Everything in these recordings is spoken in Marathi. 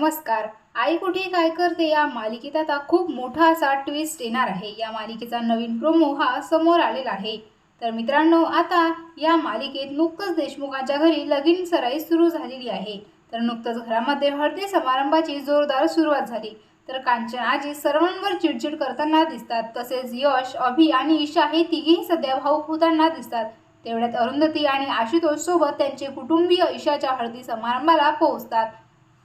नमस्कार. आई कुठे काय करते या मालिकेत आता खूप मोठा असा ट्विस्ट येणार आहे. या मालिकेचा नवीन प्रोमो हा समोर आलेला आहे. तर मित्रांनो आता या मालिकेत नुकतंच देशमुखांच्या घरी लगीन सराई सुरू झालेली आहे. तर नुकतंच घरामध्ये हळदी समारंभाची जोरदार सुरुवात झाली. तर कांचन आजी सर्वांवर चिडचिड करताना दिसतात. तसेच यश अभि आणि ईशा हे तिघेही सध्या भाऊक होताना दिसतात. तेवढ्यात अरुंधती आणि आशुतोष सोबत त्यांचे कुटुंबीय ईशाच्या हळदी समारंभाला पोहोचतात.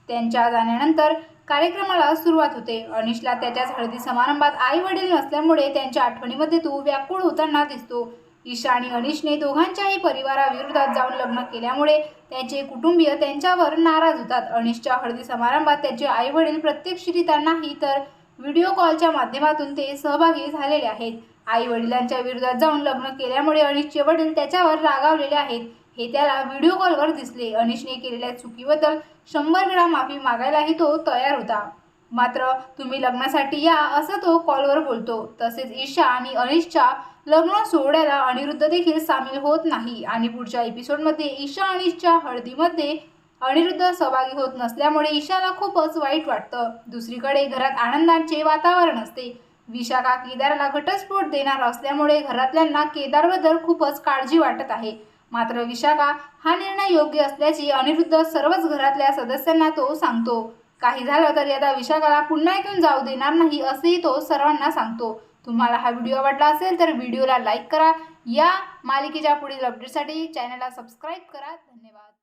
त्यांच्या जाण्यानंतर कार्यक्रमाला सुरुवात होते. अनिशला त्याच्याच हळदी समारंभात आई वडील नसल्यामुळे त्यांच्या आठवणीमध्ये तो व्याकुळ होताना दिसतो. ईशा आणि अनिशने दोघांच्याही परिवाराविरोधात जाऊन लग्न केल्यामुळे त्यांचे कुटुंबीय त्यांच्यावर नाराज होतात. अनिशच्या हळदी समारंभात त्यांचे आई वडील प्रत्यक्षरित्या नाही तर व्हिडिओ कॉलच्या माध्यमातून ते सहभागी झालेले आहेत. आई वडिलांच्या विरोधात जाऊन लग्न केल्यामुळे अनिशचे वडील त्याच्यावर रागावलेले आहेत. हे त्याला व्हिडिओ कॉलवर दिसले. अनिशने केलेल्या चुकीबद्दल शंभर वेळा माफी मागायलाही तो तयार होता. मात्र तुम्ही लग्नासाठी या असं तो कॉलवर बोलतो. तसेच ईशा आणि अनिशच्या लग्न सोहळ्याला अनिरुद्ध देखील सामील होत नाही आणि पुढच्या एपिसोडमध्ये ईशा अनिशच्या हळदीमध्ये अनिरुद्ध सहभागी होत नसल्यामुळे ईशाला खूपच वाईट वाटतं. दुसरीकडे घरात आनंदाचे वातावरण असते. विशाखा केदारला घटस्फोट देणार असल्यामुळे घरातल्यांना केदारबद्दल खूपच काळजी वाटत आहे. मात्र विशाखा हा निर्णय योग्य असल्याची अनिरुद्ध सर्वच घरातल्या सदस्यांना तो सांगतो. काही झालं तर यदा विशाखाला पुन्हा इथून जाऊ देणार नाही असेही तो सर्वांना सांगतो. तुम्हाला हा व्हिडिओ आवडला असेल तर व्हिडिओला लाईक करा. या मालिकेच्या पुढील अपडेटसाठी चॅनलला सबस्क्राईब करा. धन्यवाद.